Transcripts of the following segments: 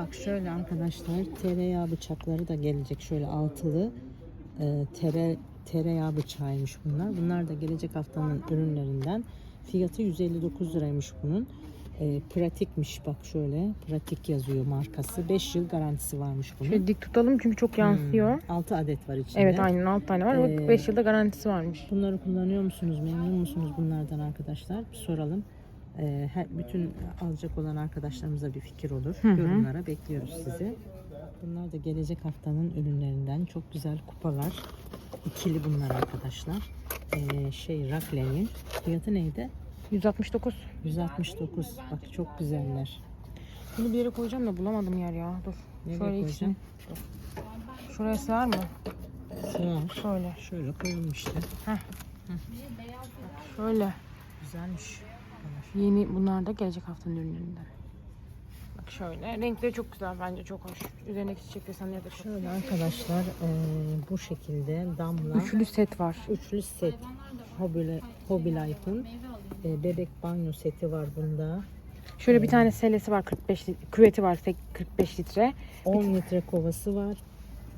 Bak şöyle arkadaşlar tereyağı bıçakları da gelecek şöyle altılı e, tere tereyağı bıçağıymış bunlar. Bunlar da gelecek haftanın ürünlerinden. Fiyatı 159 liraymış bunun. E, pratikmiş bak şöyle pratik yazıyor markası. 5 yıl garantisi varmış bunun. Şöyle dik tutalım çünkü çok yansıyor. 6 adet var içinde. Evet aynen 6 tane var. Ee, Bak 5 yılda garantisi varmış. Bunları kullanıyor musunuz? Memnun musunuz bunlardan arkadaşlar? Bir soralım. Ee, her, bütün alacak olan arkadaşlarımıza bir fikir olur. Hı hı. Yorumlara bekliyoruz sizi. Bunlar da gelecek haftanın ürünlerinden. Çok güzel kupalar. İkili bunlar arkadaşlar. Ee, şey Rakle'nin. Fiyatı neydi? 169. 169. Bak çok güzeller. Bunu bir yere koyacağım da bulamadım yer ya. Dur. Nereye Şöyle ikisini. koyacağım? Şuraya sığar mı? Sığar. Şöyle. Şöyle koyalım işte. Şöyle. Güzelmiş. Yeni bunlar da gelecek haftanın ürünlerinden. Bak şöyle. Renkleri çok güzel bence çok hoş. Üzerindeki çiçek desenleri de çok. Şöyle arkadaşlar eee, bu şekilde damla. Üçlü set var. Üçlü set Hobby, Hobby Life'ın e, bebek banyo seti var bunda. Şöyle bir tane selesi var 45 lit- küveti var sek- 45 litre. 10 litre kovası var.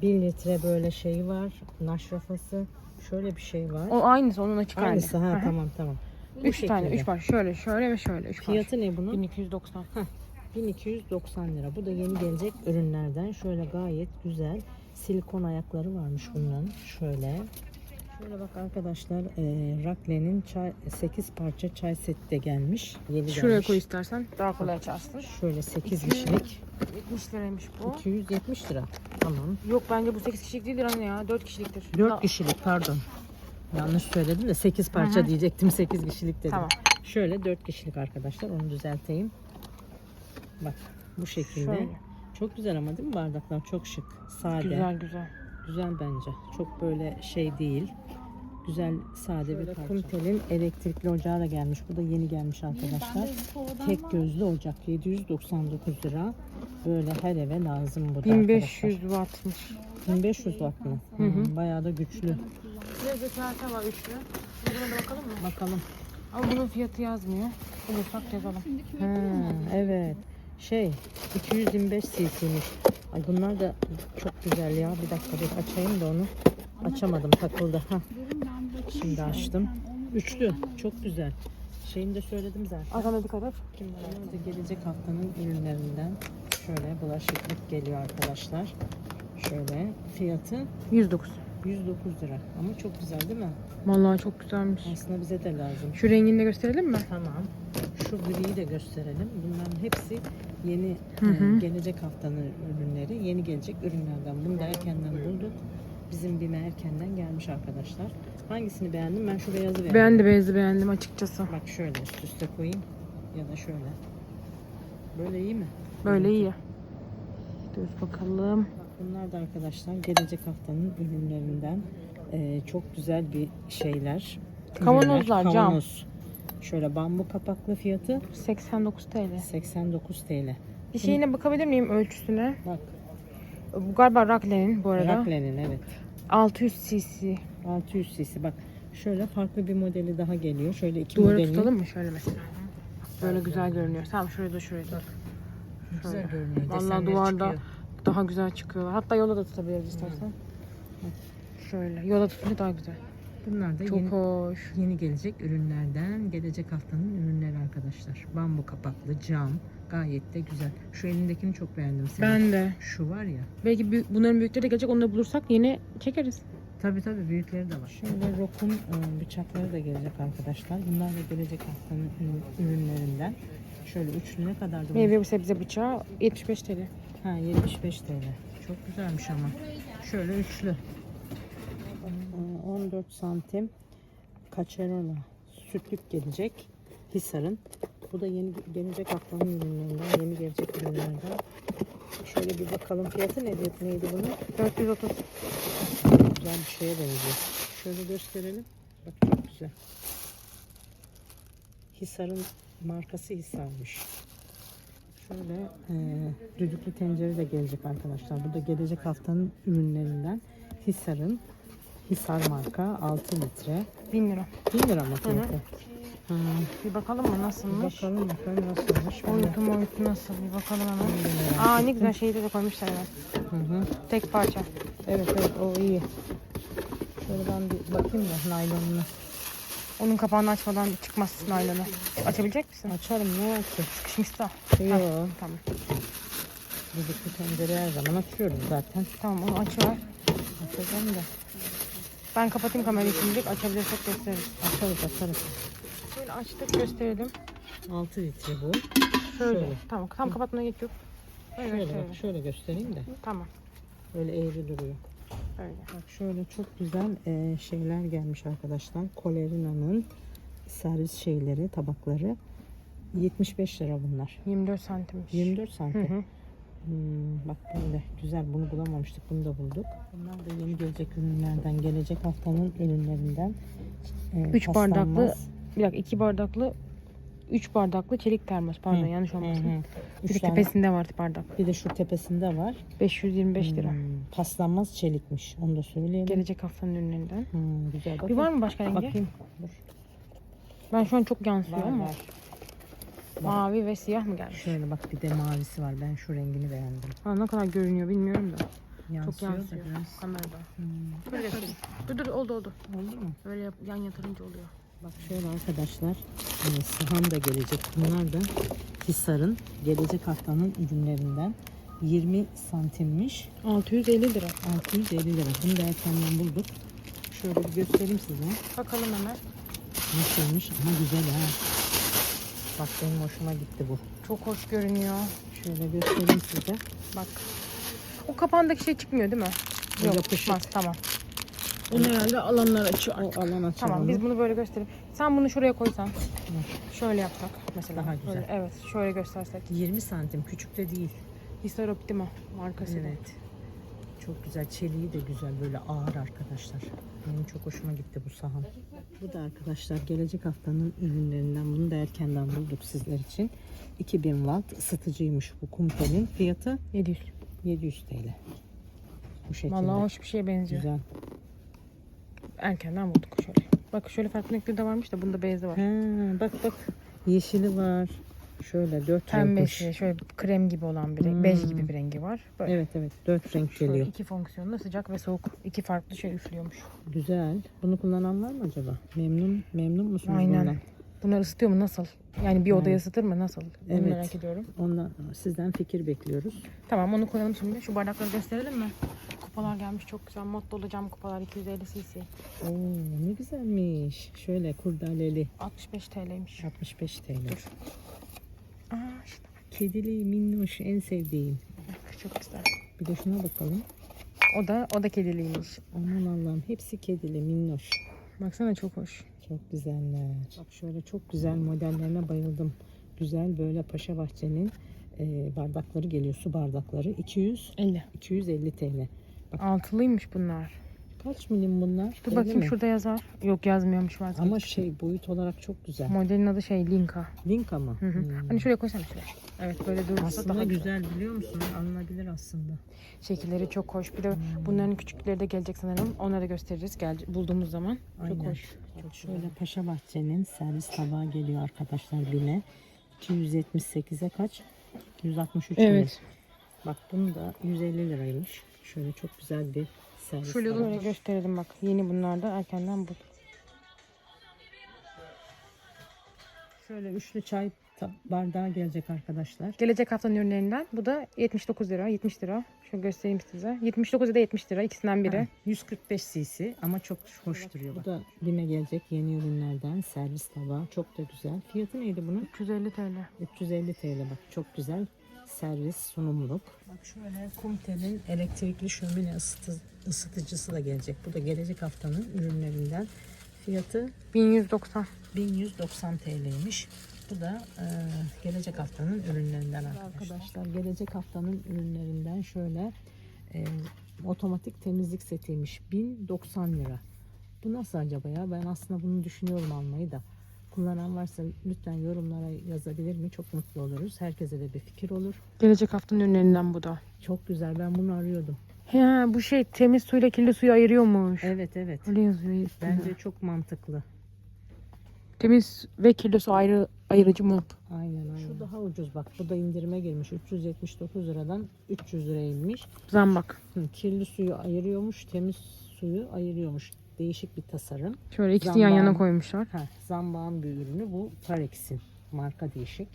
1 litre böyle şeyi var. Naşrafası. Şöyle bir şey var. O aynısı onun açık hali. Aynısı ha tamam tamam. Üç tane, üç var. Şöyle, şöyle ve şöyle. Üç. Fiyatı ne bunun? 1290. 1290 lira. Bu da yeni gelecek ürünlerden. Şöyle gayet güzel silikon ayakları varmış bunların. Şöyle. Şöyle bak arkadaşlar e, Rakle'nin çay, 8 parça çay seti de gelmiş. Yeni Şuraya gelmiş. koy istersen. Daha kolay açarsın. Şöyle 8 İki- kişilik. 70 liraymış bu. 270 lira. Tamam. Yok bence bu 8 kişilik değildir anne ya. 4 kişiliktir. 4 Da- kişilik pardon. Yanlış söyledim de 8 parça Hı hı. diyecektim 8 kişilik dedim. Tamam. Şöyle 4 kişilik arkadaşlar onu düzelteyim. Bak bu şekilde. Şöyle. Çok güzel ama değil mi bardaklar? Çok şık. Sade. Güzel, Güzel güzel. bence. Çok böyle şey değil. Güzel sade bir parça. Kumtel'in elektrikli ocağı da gelmiş. Bu da yeni gelmiş arkadaşlar. Tek gözlü ocak 799 lira. Böyle her eve lazım bu da 1500 wattmış. arkadaşlar. 1500 watt mı? Hı hı. Bayağı da güçlü. Lezzet harika var üçlü. Buna da bakalım mı? Bakalım. Ama bunun fiyatı yazmıyor. Bulursak yazalım. Ha, evet. Şey 225 cc'miş. Ay bunlar da çok güzel ya. Bir dakika bir açayım da onu. Açamadım takıldı. Ha. Şimdi açtım. Üçlü. Çok güzel. Şeyini de söyledim zaten. Arkana dikkat et. Da gelecek haftanın ürünlerinden. Şöyle bulaşıklık geliyor arkadaşlar. Şöyle fiyatı 109. 109 lira. Ama çok güzel değil mi? Vallahi çok güzelmiş. Aslında bize de lazım. Şu rengini de gösterelim mi? Tamam. Şu griyi de gösterelim. Bunların hepsi yeni Hı hı. e, gelecek haftanın ürünleri. Yeni gelecek ürünlerden. Bunu da erkenden bulduk. Bizim BİM'e erkenden gelmiş arkadaşlar. Hangisini beğendim? Ben şu beyazı beğendim. Ben de beyazı beğendim açıkçası. Bak şöyle üst üste koyayım. Ya da şöyle. Böyle iyi mi? Böyle iyi. Dur bakalım. Bunlar da arkadaşlar gelecek haftanın ürünlerinden. E, çok güzel bir şeyler. Kavanozlar, cam. Kavanoz. Şöyle bambu kapaklı fiyatı 89 TL. 89 TL. Bir şeyine bakabilir miyim ölçüsüne? Bak Bu galiba Rakle'nin bu arada. Rakle'nin evet. 600 cc. 600 cc bak. Şöyle farklı bir modeli daha geliyor. Şöyle iki Duvara modelini. tutalım mı şöyle mesela? Böyle güzel görünüyor. Tamam şuraya da şuraya da. Güzel görünüyor. Vallahi desenleri duvarda çıkıyor. Daha güzel çıkıyorlar. Hatta yola da tutabiliriz istersen. Şöyle. Yola tutunca daha güzel. Bunlar da Çok yeni, hoş. yeni gelecek ürünlerden. Gelecek haftanın ürünleri arkadaşlar. Bambu kapaklı cam. Gayet de güzel. Şu elindekini çok beğendim senin. Ben de. Şu var ya. Belki büyük, bunların büyükleri de gelecek. Onu da bulursak yine çekeriz. Tabi tabi büyükleri de var. Şöyle Rok'un e, bıçakları da gelecek arkadaşlar. Bunlar da gelecek haftanın ürün- ürünlerinden. Şöyle üçlü ne kadardı? Meyve ve sebze bıçağı 75 TL. Ha 75 TL. Çok güzelmiş ama. Şöyle üçlü. Ee, 14 santim kaçerola sütlük gelecek. Hisar'ın. Bu da yeni gelecek haftanın ürünlerinden. Yeni gelecek ürünlerden. Şöyle bir bakalım fiyatı neydi, neydi bunun? 430. Güzel bir şeye benziyor. Şöyle gösterelim. Bak çok güzel. Hisar'ın markası Hisar'mış. Şöyle e, düdüklü tencere de gelecek arkadaşlar. Bu da gelecek haftanın ürünlerinden. Hisar'ın Hisar marka 6 litre. 1000 lira. 1000 lira mı fiyatı? Hı. Bir bakalım mı Bir nasılmış? Bakalım bakalım nasılmış. Boyutu boyutu nasıl? Bir bakalım hemen. Aa ne güzel şeyi de koymuşlar hemen. Hı hı. Tek parça. Evet evet o iyi. Şöyle ben bir bakayım da naylonunu. Onun kapağını açmadan çıkmaz naylonu. Açabilecek misin? Açarım ne var ki? Sıkışmışsa. Yok. Tamam. Düdüklü tencere her zaman açıyoruz zaten. Tamam onu açıver. Açacağım da. Ben kapatayım kamerayı şimdilik. Açabilirsek gösteririz. Açarız açarız. Şöyle açtık gösterelim. 6 litre bu. Şöyle. Şöyle. Tamam tam kapatmana gerek yok. Böyle Şöyle gösterelim. bak şöyle göstereyim de. Tamam. Böyle eğri duruyor. Böyle. Bak şöyle çok güzel e, şeyler gelmiş arkadaşlar. Kolerina'nın servis şeyleri, tabakları. 75 lira bunlar. 24 santimmiş. 24 Hı santim. hı. Hmm, bak böyle güzel bunu bulamamıştık bunu da bulduk. Bunlar da yeni gelecek ürünlerden gelecek haftanın ürünlerinden. E, Üç bardaklı. Bir dakika iki bardaklı 3 bardaklı çelik termos. Pardon Hı, yanlış Hı olmasın. hı. Bir Üç de tane- tepesinde var bardak. Bir de şu tepesinde var. 525 lira. Hmm, paslanmaz çelikmiş. Onu da söyleyelim. Gelecek haftanın ürünlerinden. Hmm, güzel. Bir var mı başka rengi? Bakayım. Dur. Ben şu an çok yansıyor Var, ama. var. Mavi ve siyah mı gelmiş? Şöyle bak bir de mavisi var. Ben şu rengini beğendim. Ha, ne kadar görünüyor bilmiyorum da. Yansıyor çok da yansıyor biraz. kamerada. Hmm, Böyle göstereyim. Dur dur oldu oldu. Oldu mu? Böyle yap- yan yatırınca oluyor. Bak şöyle arkadaşlar. e, sahan da gelecek. Bunlar da Hisar'ın gelecek haftanın ürünlerinden. 20 santimmiş. 650 lira. 650 lira. Bunu da erkenden bulduk. Şöyle bir göstereyim size. Bakalım hemen. Nasılmış ama güzel ha. Bak benim hoşuma gitti bu. Çok hoş görünüyor. Şöyle göstereyim size. Bak. O kapağındaki şey çıkmıyor değil mi? Yok yapışık. çıkmaz. Tamam. Bunu herhalde alanlar açıyor. O alan açalım. Tamam biz bunu böyle gösterelim. Sen bunu şuraya koysan. Şöyle yapsak mesela. Daha güzel. Böyle, evet şöyle göstersek. 20 santim. Küçük de değil. Hisar Optima markası. Evet. Çok güzel. Çeliği de güzel. Böyle ağır arkadaşlar. Benim çok hoşuma gitti bu sahan. Bu da arkadaşlar gelecek haftanın ürünlerinden. Bunu da erkenden bulduk sizler için. 2000 watt ısıtıcıymış bu kumtelin. Fiyatı 700. 700 TL. Bu şekilde. Vallahi hoş bir şeye benziyor. Güzel. Erkenden bulduk şöyle. Bak şöyle farklı renkleri de varmış da bunda beyazı var. Ha, bak bak. Yeşili var. Şöyle dört renkmiş. Pembesi, şöyle krem gibi olan bir renk, Hmm. bej gibi bir rengi var. Böyle Evet evet. Dört renk şöyle geliyor. iki fonksiyonlu sıcak ve soğuk iki farklı şey üflüyormuş. Güzel. Bunu kullanan var mı acaba? Memnun memnun musunuz Aynen. bundan? Bunlar ısıtıyor mu nasıl? Yani bir odayı Evet. ısıtır mı nasıl? Onu Evet. merak ediyorum. Ondan sizden fikir bekliyoruz. Tamam onu koyalım şimdi. Şu bardakları gösterelim mi? Kupalar gelmiş çok güzel. Motto'lu cam kupalar 250 cc. Oo ne güzelmiş. Şöyle kurdaleli 65 TL'ymiş. 65 TL. Dur. Aa işte Kedili minnoş en sevdiğim. bak çok güzel. Bir de şuna bakalım. O da o da kediliymiş. Aman Allah'ım hepsi kedili minnoş. Baksana çok hoş. Çok güzeller. Bak şöyle çok güzel modellerine bayıldım. Güzel böyle Paşa Bahçe'nin e, bardakları geliyor. Su bardakları. 200 50. 250 TL. Altılıymış bunlar. Kaç milim bunlar? Dur Belli bakayım mi? şurada yazar. Yok yazmıyormuş vazgeç. Ama şey boyut olarak çok güzel. Modelin adı şey Linka. Link ama. Hı hı. Hmm. Hani şuraya koysana şuraya. Evet böyle durursa Aslında daha güzel. güzel biliyor musun? Alınabilir aslında. Şekilleri çok hoş. Bir de Hmm. bunların küçükleri de gelecek sanırım. Onları gösteririz gel bulduğumuz zaman. Aynen. Çok hoş. Çok şöyle Paşa Bahçe'nin servis tabağı geliyor arkadaşlar bile. 278'e kaç? 163 mi? Evet. Bak bunu da 150 liraymış. Şöyle çok güzel bir servis Şöyle böyle gösterelim bak. Yeni bunlar da erkenden bu. Şöyle üçlü çay bardağı gelecek arkadaşlar. Gelecek haftanın ürünlerinden. Bu da 79 lira, 70 lira. Şöyle göstereyim size. 79 ya da 70 lira ikisinden biri. Ha, 145 cc ama çok hoş duruyor. Bu da Bime gelecek yeni ürünlerden servis tabağı. Çok da güzel. Fiyatı neydi bunun? 350 TL. 350 TL bak çok güzel servis sunumluk. Bak şöyle Kumtel'in elektrikli şömine ısıtı, ısıtıcısı da gelecek. Bu da gelecek haftanın ürünlerinden. Fiyatı 1190. 1190 TL'ymiş. Bu da e, gelecek haftanın ürünlerinden arkadaşlar. Arkadaşlar gelecek haftanın ürünlerinden şöyle e, otomatik temizlik setiymiş. 1090 lira. Bu nasıl acaba ya? Ben aslında bunu düşünüyorum almayı da. Kullanan varsa lütfen yorumlara yazabilir mi? Çok mutlu oluruz. Herkese de bir fikir olur. Gelecek haftanın ürünlerinden bu da. Çok güzel. Ben bunu arıyordum. He bu şey temiz suyla kirli suyu ayırıyormuş. Evet evet. Öyle yazıyor üstünde. Bence çok mantıklı. Temiz ve kirli su ayrı ayırıcı mop. Aynen aynen. Şu daha ucuz bak. Bu da indirime girmiş. 379 liradan 300 liraya inmiş. Zambak. Hı, kirli suyu ayırıyormuş, temiz suyu ayırıyormuş. Değişik bir tasarım. Şöyle ikisini yan yana Zambağın. koymuşlar. Ha, zambağın bir ürünü bu Parex'in. Marka değişik.